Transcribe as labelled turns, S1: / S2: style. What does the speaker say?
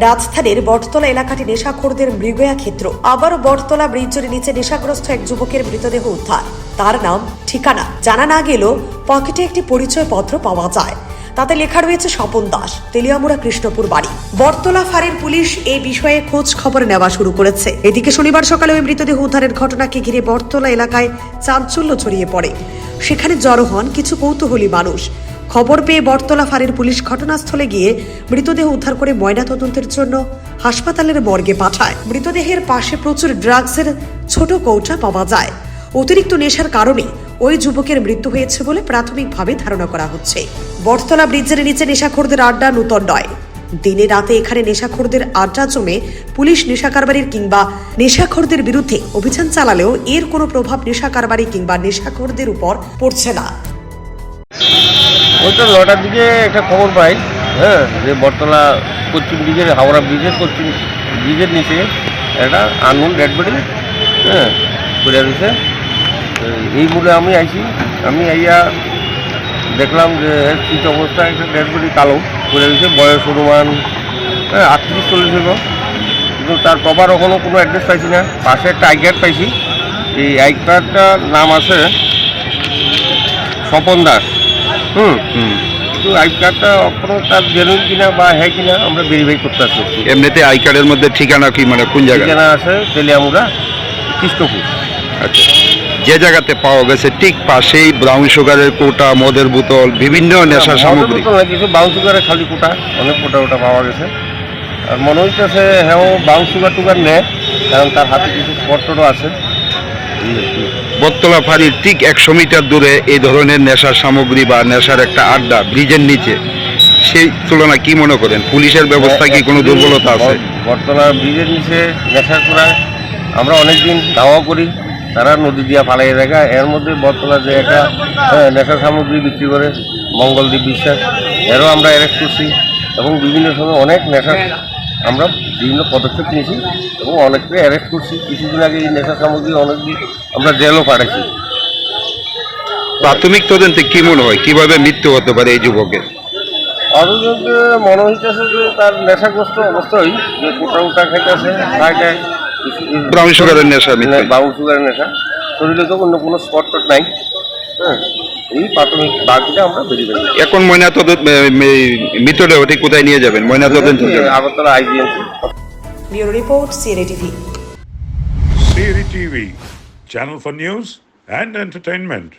S1: রাজধানীর বটতলা এলাকাটি নেশাখোরদের মৃগয়া ক্ষেত্র। আবারও বটতলা ব্রিজের নিচে নেশাগ্রস্ত এক যুবকের মৃতদেহ উদ্ধার। তার নাম ঠিকানা। জানা না গেলেও পকেটে একটি পরিচয় পত্র পাওয়া যায়। তাতে লেখা রয়েছে স্বপন দাস, তেলিয়ামুড়া কৃষ্ণপুর বাড়ি। বটতলা ফাঁড়ির পুলিশ এই বিষয়ে খোঁজ খবর নেওয়া শুরু করেছে। এদিকে শনিবার সকালে ওই মৃতদেহ উদ্ধারের ঘটনাকে ঘিরে বটতলা এলাকায় চাঞ্চল্য ছড়িয়ে পড়ে। সেখানে জড়ো হন কিছু কৌতূহলী মানুষ। খবর পেয়ে বটতলা ফাঁড়ির পুলিশ ঘটনাস্থলে গিয়ে মৃতদেহ উদ্ধার করে ময়নাতদন্তের জন্য হাসপাতালের মর্গে পাঠায়। মৃতদেহের পাশে প্রচুর ড্রাগসের ছোট কৌটা পাওয়া যায়। অতিরিক্ত নেশার কারণে ওই যুবকের মৃত্যু হয়েছে বলে প্রাথমিকভাবে ধারণা করা হচ্ছে। বটতলা ব্রিজের নিচে নেশাখোরদের আড্ডা নূতন নয়। দিনে রাতে এখানে নেশাখোরদের আড্ডা জমে পুলিশ নেশা কারবারির কিংবা নেশাখোরদের বিরুদ্ধে অভিযান চালালেও এর কোনো প্রভাব নেশা কারবারি কিংবা নেশাখোরদের উপর পড়ছে না।
S2: ওই তো নটার দিকে একটা খবর পাই হ্যাঁ যে বটতলা পশ্চিম ব্রিজের হাওড়া ব্রিজের পশ্চিম ব্রিজের নিচে একটা আননোন ডেড বডি হ্যাঁ রয়েছে। এই বলে আমি আইছি, আমি আইয়া দেখলাম যে শীত অবস্থায় একটা ডেড বডি কালো পড়ে রয়েছে, বয়স অনুমান হ্যাঁ আটত্রিশ, চল্লিশ হলো কিন্তু তার প্রপার ওখানেও কোনো অ্যাড্রেস পাইছি না, পাশে একটা আই কার্ড পাইছি, এই আই কার্ডটার নাম আছে স্বপন দাস। হুম
S3: হুম।
S2: কিন্তু আই কার্ডটা এখনও তার জেনুইন কিনা বা হ্যাঁ কিনা আমরা ভেরিফাই করতে আসছি।
S3: এমনিতে আই কার্ডের মধ্যে ঠিকানা কি মানে কোন জায়গা
S2: ঠিকানা আছে তেলিয়ামুড়া কৃষ্ণপুর।
S3: আচ্ছা। যে জায়গাতে পাওয়া গেছে ঠিক পাশেই ব্রাউন সুগারের কোটা মদের বোতল বিভিন্ন নেশা সামগ্রী।
S2: কিছু বাউন সুগারের খালি কোটা অনেক কোটা ওটা পাওয়া গেছে। আর মনে হইতেছে হ্যাঁ ও বাউন সুগার টুগার নেয় কারণ তার হাতে কিছু স্পটও আছে।
S3: বটতলা ফাঁড়ির ঠিক একশো মিটার দূরে এই ধরনের নেশার সামগ্রী বা নেশার একটা আড্ডা ব্রিজের নিচে। সেই তুলনা কি মনে করেন? পুলিশের ব্যবস্থা কি কোনো দুর্বলতা আছে?
S2: বটতলা ব্রিজের নিচে নেশা করায় আমরা অনেক দিন দাওয়া করি তারা নদী দিয়া ফালাই দেখা। এর মধ্যে বটতলা যে একটা হ্যাঁ, নেশা সামগ্রী বিক্রি করে মঙ্গলদীপ বিশ্বাস এরও আমরা অ্যারেস্ট করছি। এবং বিভিন্ন সময় অনেক নেশা আমরা বিভিন্ন পদক্ষেপ নিয়েছি এবং অনেককে অ্যারেস্ট করছি। কিছুদিন আগে এই নেশা সামগ্রী অনেক দিন আমরা জেলও পাঠাইছি।
S3: প্রাথমিক তদন্তে কি মনে হয়? কীভাবে মৃত্যু হতে পারে এই যুবকের?
S2: অথচ মনে হইতেছে যে তার নেশাগ্রস্ত অবস্থায় যে কোটা উটা খাইতেছে খাই খায়
S3: ব্রাউন সুগারের নেশা মৃত্যু।
S2: বাউল সুগারের নেশা। শরীরে তো অন্য কোনো স্পট নাই। হ্যাঁ এই প্রাথমিক বাকিটা আমরা বেরিয়ে বেরিয়ে
S3: এখন ময়না তদন্ত মৃতদেহটি কোথায় নিয়ে যাবেন? ময়না তদন্ত
S2: আগরতলা আইজিএমসি
S1: ব্যুরো রিপোর্ট সিএরি TV.
S4: সিএরি TV channel for news and entertainment.